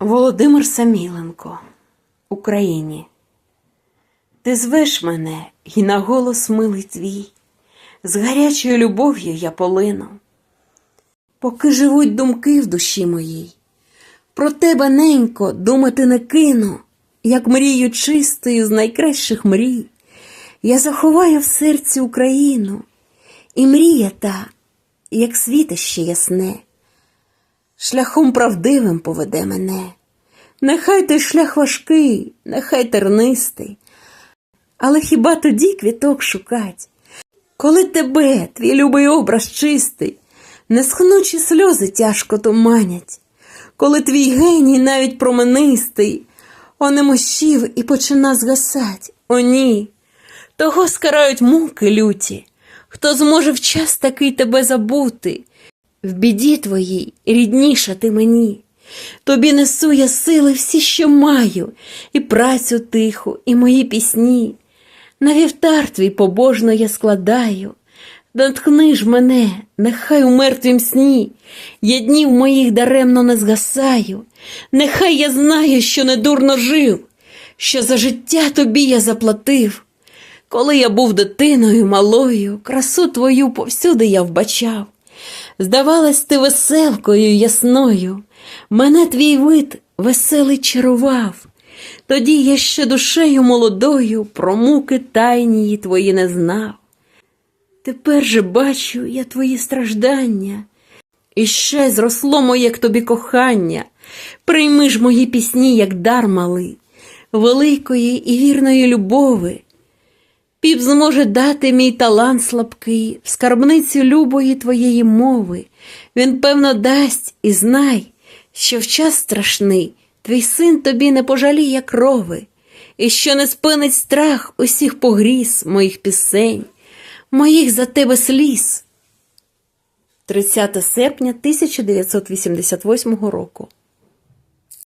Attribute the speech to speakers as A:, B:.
A: Володимир Саміленко, Україні. Ти звеш мене, і на голос милий твій, з гарячою любов'ю я полину. Поки живуть думки в душі моїй, про тебе, ненько, думати не кину, як мрію чистою з найкращих мрій. Я заховаю в серці Україну, і мрія та, як світище ясне, шляхом правдивим поведе мене. Нехай той шлях важкий, нехай тернистий, але хіба тоді квіток шукать, коли тебе, твій любий образ чистий, несхнучі сльози тяжко туманять, коли твій геній навіть променистий, онемощів і почина згасать, о ні, того скарають муки люті, хто зможе в час такий тебе забути, в біді твоїй рідніша ти мені. Тобі несу я сили всі, що маю, і працю тиху, і мої пісні. На вівтар твій побожно я складаю, Натхни ж мене, нехай у мертвім сні, я днів моїх даремно не згасаю, нехай я знаю, що недурно жив, що за життя тобі я заплатив. Коли я був дитиною малою, красу твою повсюди я вбачав. Здавалась ти веселкою ясною, мене твій вид веселий чарував. Тоді я ще душею молодою про муки тайнії твої не знав. Тепер же бачу я твої страждання, і ще зросло моє к тобі кохання. Прийми ж мої пісні, як дар малий, великої і вірної любови. Піп зможе дати мій талант слабкий в скарбницю любої твоєї мови. Він, певно, дасть і знай, що в час страшний твій син тобі не пожаліє крови, і що не спинить страх усіх погріз моїх пісень, моїх за тебе сліз. 30 серпня 1988 року.